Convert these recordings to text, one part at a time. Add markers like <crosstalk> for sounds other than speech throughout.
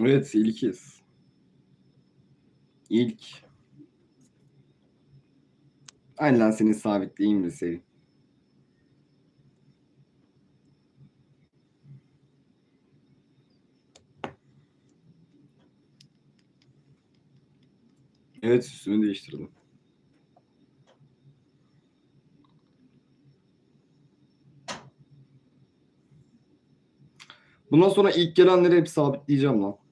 Evet ilkiz. İlk. Aynen lan senin sabitleyeyim de seni. Evet üstünü değiştirdim. Bundan sonra ilk gelenleri hep sabitleyeceğim lan.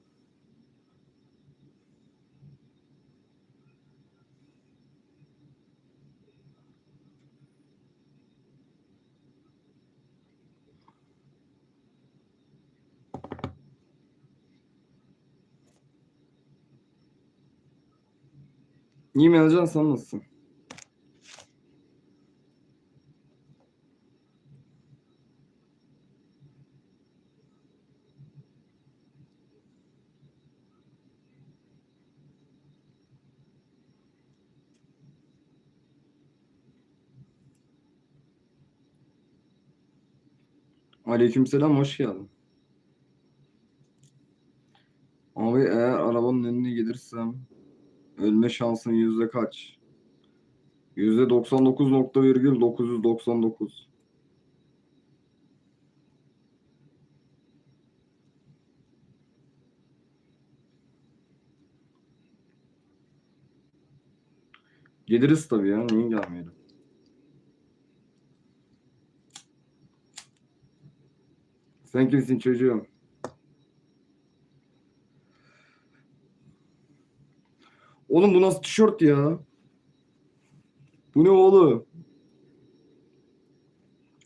İyi mi Ercan sen nasılsın? Aleykümselam hoş geldin. Ölme şansın yüzde kaç? Yüzde 99.999. Geliriz tabii ya. Niye gelmeyelim? Sen kimsin çocuğum? Oğlum bu nasıl tişört ya? Bu ne oğlum?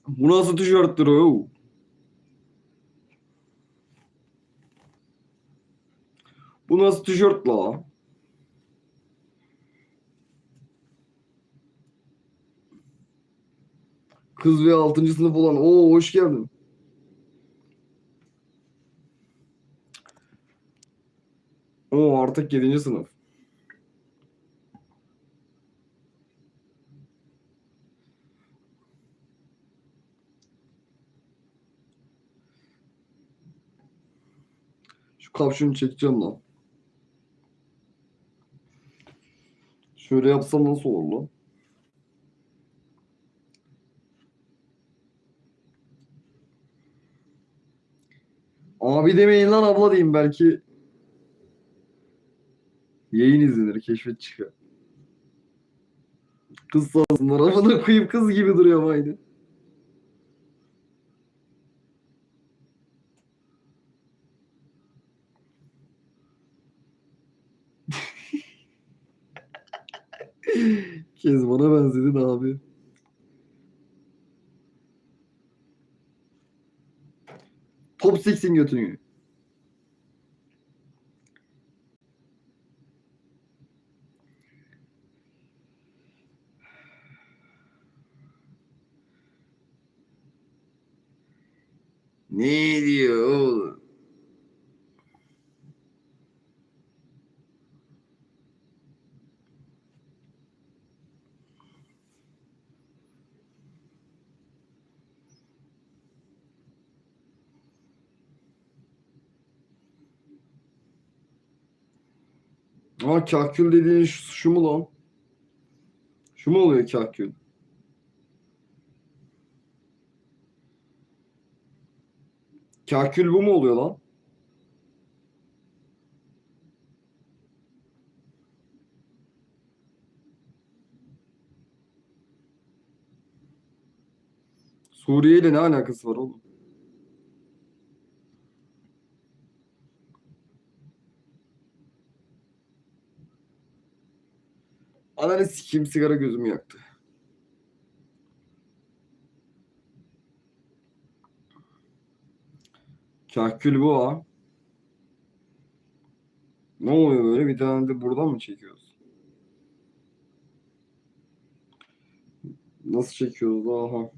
Bu nasıl tişörttür o? Bu nasıl tişört la? Kız ve 6. sınıf olan. Oo hoş geldin. Oo artık 7. sınıf. Şu kapşonu çekeceğim lan. Şöyle yapsam nasıl olur lan? Abi demeyin lan abla diyeyim belki. Yayın izlenir, keşfet çıkar. Kız sansınlar. Amına koyayım kız gibi duruyor aynı. Kez bana benzedin abi. Top Six'in götünü. Ne diyor oğlum? Aa kahkül dediğin şu, şu mu lan? Şu mu oluyor kahkül? Kahkül bu mu oluyor lan? Suriye ile ne alakası var oğlum? Ananı sikeyim sigara gözümü yaktı. Kahkül bu ha. Ne oluyor böyle? Bir tane de buradan mı çekiyoruz? Nasıl çekiyoruz? Aha.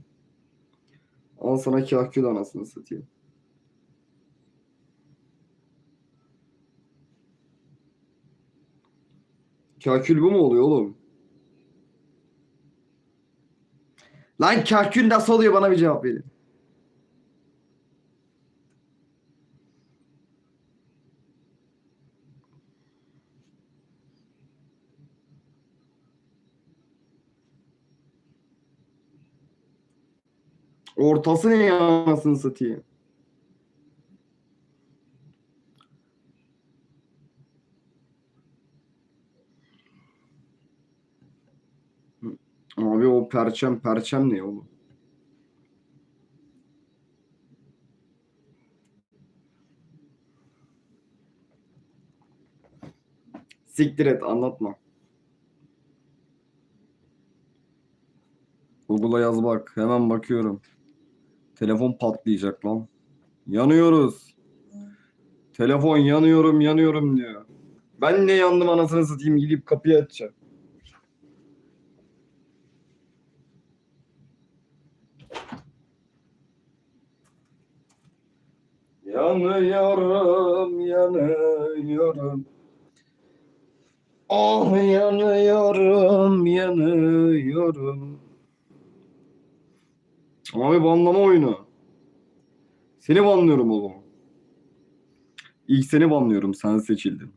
Al sana kahkül anasını satayım. Kakül bu mu oluyor oğlum? Lan kakül nasıl oluyor bana bir cevap verin. Ortası ne ya anasını satayım. O perçem perçem ne oğlum? Siktir et anlatma. Google'a yaz bak. Hemen bakıyorum. Telefon patlayacak lan. Yanıyoruz. Telefon yanıyorum yanıyorum diyor. Ben ne yandım anasını satayım gidip kapıyı açacağım. Yanıyorum yanıyorum. Ah yanıyorum yanıyorum. Abi banlama oyunu. Seni banlıyorum o zaman. İlk seni banlıyorum. Sen seçildin.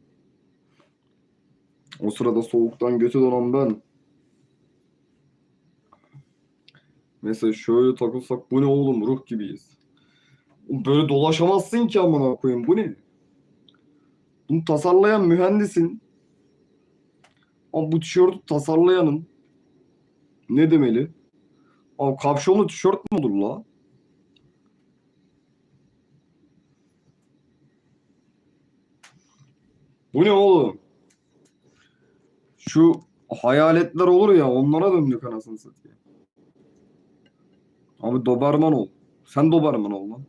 O sırada soğuktan götü donan ben. Mesela şöyle takılsak bu ne oğlum ruh gibiyiz. Böyle dolaşamazsın ki amına koyayım. Bu ne? Bunu tasarlayan mühendisin. Ama bu tişörtü tasarlayanın ne demeli? Abi kapşonlu tişört mü la? Bu ne oğlum? Şu hayaletler olur ya onlara döndük anasını satayım. Abi Doberman ol. Sen Doberman ol lan.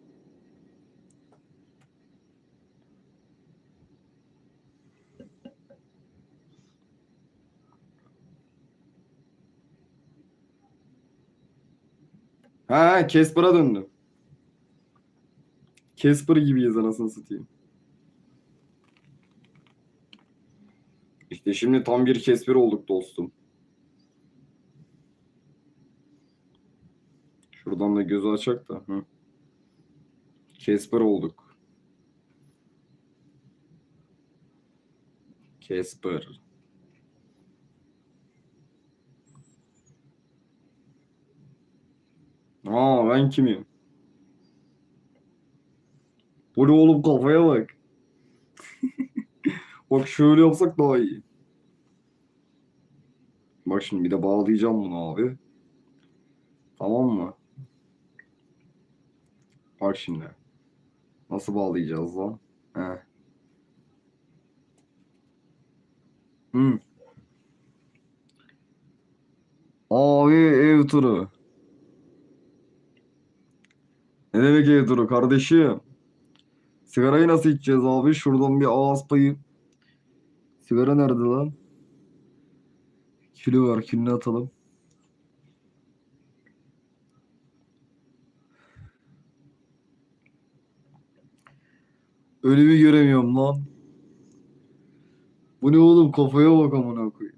Ha Casper'a döndüm. Casper gibiyiz anasını satayım. İşte şimdi tam bir Casper olduk dostum. Şuradan da gözü açak da. Hı. Casper olduk. Casper. Aa ben kimim? Bu ne oğlum kafaya bak. <laughs> Bak şöyle yapsak daha iyi. Bak şimdi bir de bağlayacağım bunu abi. Tamam mı? Bak şimdi. Nasıl bağlayacağız lan? He. Hı. Abi ev turu. Ne demek turu kardeşim? Sigarayı nasıl içeceğiz abi? Şuradan bir ağız payı. Sigara nerede lan? Külü var, külünü atalım. Ölümü göremiyorum lan. Bu ne oğlum kafaya bak amına koyayım.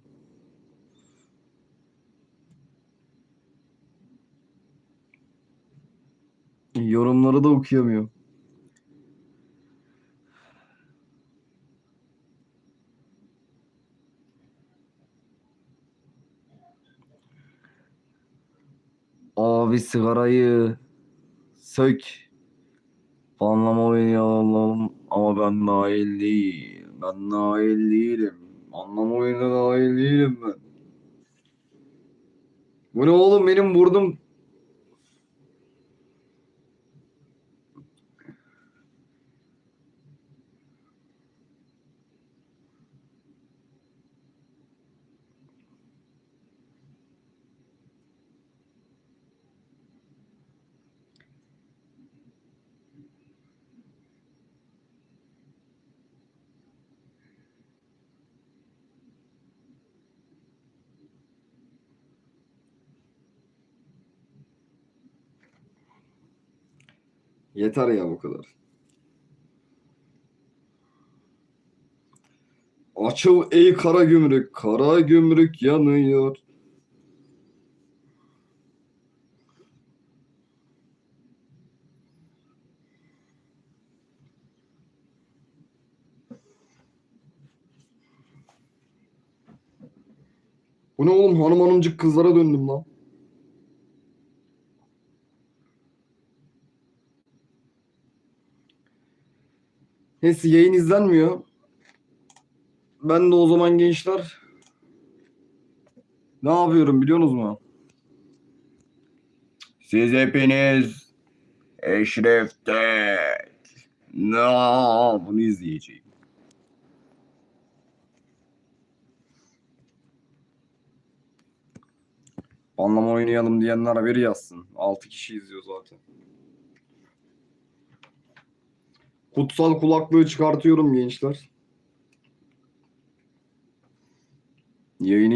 Yorumları da okuyamıyorum. Abi sigarayı sök. Banlama oynayalım ama ben dahil değil. Ben dahil değilim. Anlama oyununa dahil değilim ben. Bu ne oğlum benim burnum Yeter ya bu kadar. Açıl ey kara gümrük, kara gümrük yanıyor. Bu ne oğlum hanım hanımcık kızlara döndüm lan. Neyse yayın izlenmiyor. Ben de o zaman gençler ne yapıyorum biliyorsunuz mu? Siz hepiniz Eşref'te ne bunu izleyeceğim. Anlama oynayalım diyenler haberi yazsın. 6 kişi izliyor zaten. Kutsal kulaklığı çıkartıyorum gençler. Yayını.